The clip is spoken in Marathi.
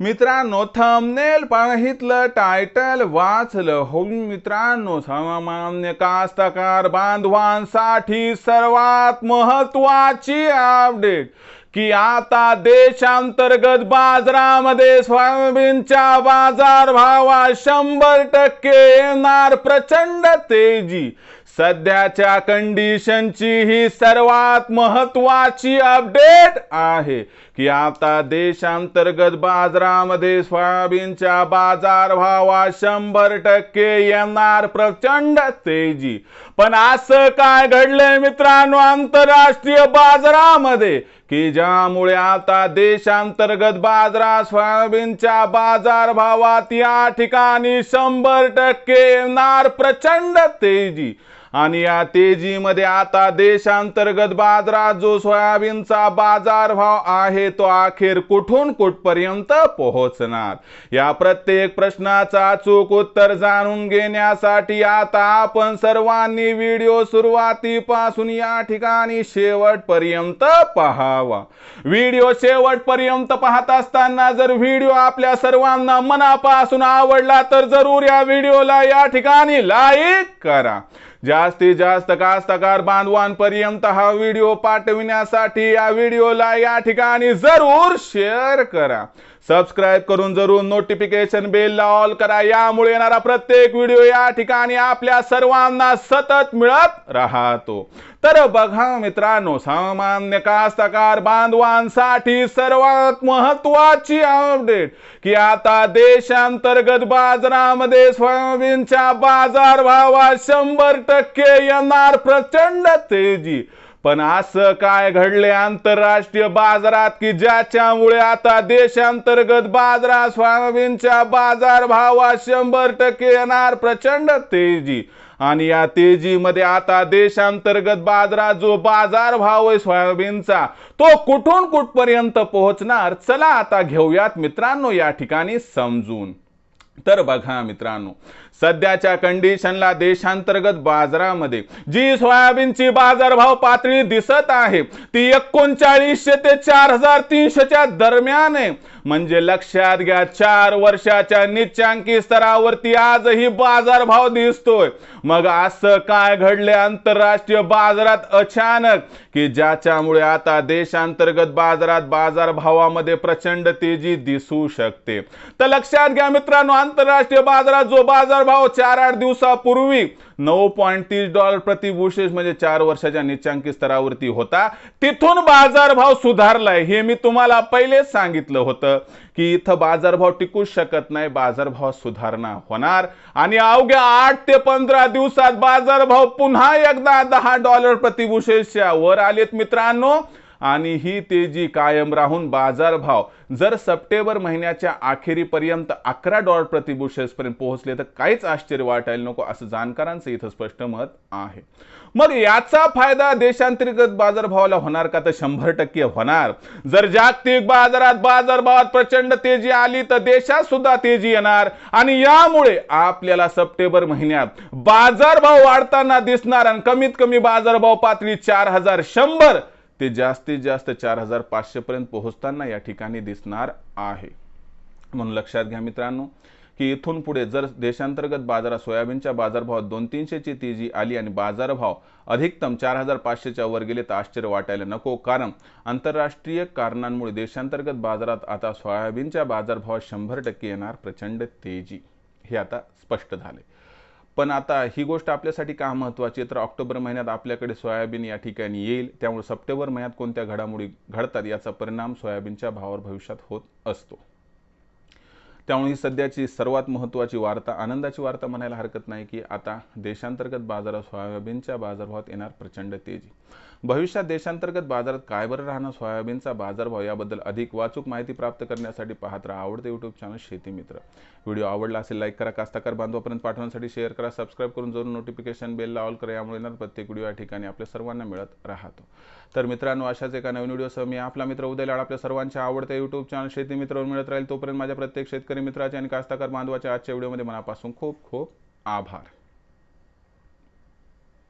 मित्रांनो थंबनेल पाहितलं टायटल वाचलं. हो मित्रांनो सामान्य कास्तकार बांधवांसाठी सर्वात महत्वाची अपडेट की आता देशांतर्गत बाजारामध्ये सोयाबीनच्या बाजार भावात शंभर टक्के येणार प्रचंड तेजी. सध्याच्या कंडिशनची ही सर्वात महत्वाची अपडेट आहे की आता देशांतर्गत बाजारामध्ये सोयाबीनच्या बाजार भावात शंभर टक्के येणार प्रचंड तेजी. पण असं काय घडलंय मित्रांनो आंतरराष्ट्रीय बाजारामध्ये? की ज्यामुळे आता देशांतर्गत बाजारात सोयाबीनच्या बाजार भावात या ठिकाणी शंभर टक्के येणार प्रचंड तेजी. आणि या तेजीमध्ये आता देशांतर्गत बाजारात जो सोयाबीनचा बाजार भाव आहे तो अखेर कुठून कुठपर्यंत पोहोचणार? या प्रत्येक प्रश्नाचा चूक उत्तर जाणून घेण्यासाठी आता आपण सर्वांनी व्हिडिओ सुरुवातीपासून या ठिकाणी शेवटपर्यंत पहावा. व्हिडिओ शेवटपर्यंत पाहत असताना जर व्हिडिओ आपल्या सर्वांना मनापासून आवडला तर जरूर या व्हिडिओला या ठिकाणी लाईक करा. जास्तीत जास्त कास्तकार बांधवांपर्यंत हा व्हिडिओ पाठविण्यासाठी या व्हिडिओला या ठिकाणी जरूर शेअर करा. सबस्क्राईब करून जरूर नोटिफिकेशन बेलला ऑल करा. यामुळे येणारा प्रत्येक व्हिडिओ या ठिकाणी आपल्या सर्वांना सतत मिळत राहतो. तर बघा मित्रांनो सामान्य कास्तकार बांधवांसाठी सर्वात महत्वाची अपडेट की आता देशांतर्गत बाजारामध्ये सोयाबीनच्या बाजार भावात शंभर टक्के येणार प्रचंड तेजी. पण असं काय घडले आंतरराष्ट्रीय बाजारात की ज्याच्यामुळे आता देशांतर्गत बाजारात सोयाबीनच्या बाजार भावात शंभर टक्के येणार प्रचंड तेजी. आणि या तेजीमध्ये आता देशांतर्गत बाजारात जो बाजार भाव आहे सोयाबीनचा तो कुठून कुठपर्यंत पोहोचणार? चला आता घेऊयात मित्रांनो या ठिकाणी समजून. तर बघा मित्रांनो सध्याच्या कंडिशनला देशांतर्गत बाजारामध्ये जी सोयाबीनची बाजारभाव पातळी दिसत आहे ती एकोणचाळीसशे ते चार हजार तीनशेच्या दरम्यान आहे. म्हणजे लक्षात घ्या चार वर्षाच्या निच्चांकी स्तरावरती आजही बाजारभाव दिसतोय. मग असं काय घडले आंतरराष्ट्रीय बाजारात अचानक? की ज्याच्यामुळे आता देशांतर्गत बाजारात बाजारभावामध्ये प्रचंड तेजी दिसू शकते. तर लक्षात घ्या मित्रांनो आंतरराष्ट्रीय बाजारात जो बाजारभाव चार आठ दिवसापूर्वी नऊ पॉईंट तीस डॉलर प्रति म्हणजे चार वर्षाच्या निचांकी स्तरावरती होता तिथून बाजारभाव सुधारलाय हे मी तुम्हाला पहिलेच सांगितलं होतं की इथं बाजारभाव टिकू शकत नाही बाजारभाव सुधारणा होणार. आणि अवघ्या आठ ते पंधरा दिवसात बाजारभाव पुन्हा एकदा दहा डॉलर प्रतिभूषेच्या वर आलेत मित्रांनो. आणि ही तेजी कायम राहून बाजारभाव जर सप्टेंबर महिन्याच्या अखेरीपर्यंत अकरा डॉलर प्रतिबुशेसपर्यंत पोहोचले तर काहीच आश्चर्य वाटायला नको असं जाणकारांचं इथं स्पष्ट मत आहे. मग याचा फायदा देशांतर्गत बाजारभावाला होणार का? तर शंभर टक्के होणार. जर जागतिक बाजारात बाजारभावात प्रचंड तेजी आली तर देशात सुद्धा तेजी येणार. आणि यामुळे आपल्याला सप्टेंबर महिन्यात बाजारभाव वाढताना दिसणार आणि कमीत कमी बाजारभाव पातळी चार हजार शंभर ते जास्तीत जास्त चार हजार पाचशेपर्यंत पोहोचताना या ठिकाणी दिसणार आहे. म्हणून लक्षात घ्या मित्रांनो की इथून पुढे जर देशांतर्गत बाजारात सोयाबीनच्या बाजारभावात दोन तीनशेची तेजी आली आणि बाजारभाव अधिकतम चार हजार पाचशेच्या वर गेले तर आश्चर्य वाटायला नको. कारण आंतरराष्ट्रीय कारणांमुळे देशांतर्गत बाजारात आता सोयाबीनच्या बाजारभावात शंभर टक्के येणार प्रचंड तेजी. हे आता स्पष्ट झाले. पण आता ही गोष्ट आपल्यासाठी का महत्त्वाची आहे तर ऑक्टोबर महिन्यात आपल्याकडे सोयाबीन या ठिकाणी येईल. त्यामुळे सप्टेंबर महिन्यात कोणत्या घडामोडी घडतात याचा परिणाम सोयाबीनच्या भावावर भविष्यात होत असतो. त्यामुळे ही सध्याची सर्वात महत्त्वाची वार्ता आनंदाची वार्ता म्हणायला हरकत नाही की आता देशांतर्गत बाजारात सोयाबीनच्या बाजारभावात येणार प्रचंड तेजी. भविष्यात देशांतर्गत बाजारात काय बरं राहणार सोयाबीनचा बाजारभाव याबद्दल अधिक वाचूक माहिती प्राप्त करण्यासाठी पाहत राहा आवडते यूट्यूब चॅनल शेती मित्र. व्हिडिओ आवडला असेल लाईक करा कास्ताकार बांधवापर्यंत पाठवण्यासाठी शेअर करा सबस्क्राईब करून जरूर नोटिफिकेशन बेलला ऑल करा यामुळे येणार प्रत्येक व्हिडिओ या ठिकाणी आपल्या सर्वांना मिळत राहतो. तर मित्रांनो अशाच एका नवीन व्हिडिओसह मी आपला मित्र उद्या आपल्या सर्वांच्या आवडत्या यूट्यूब चॅनल शेतीमित्रावर मिळत राहील तोपर्यंत माझ्या प्रत्येक शेतकरी मित्राचे आणि कास्तकार बांधवाच्या आजच्या व्हिडिओमध्ये मनापासून खूप खूप आभार.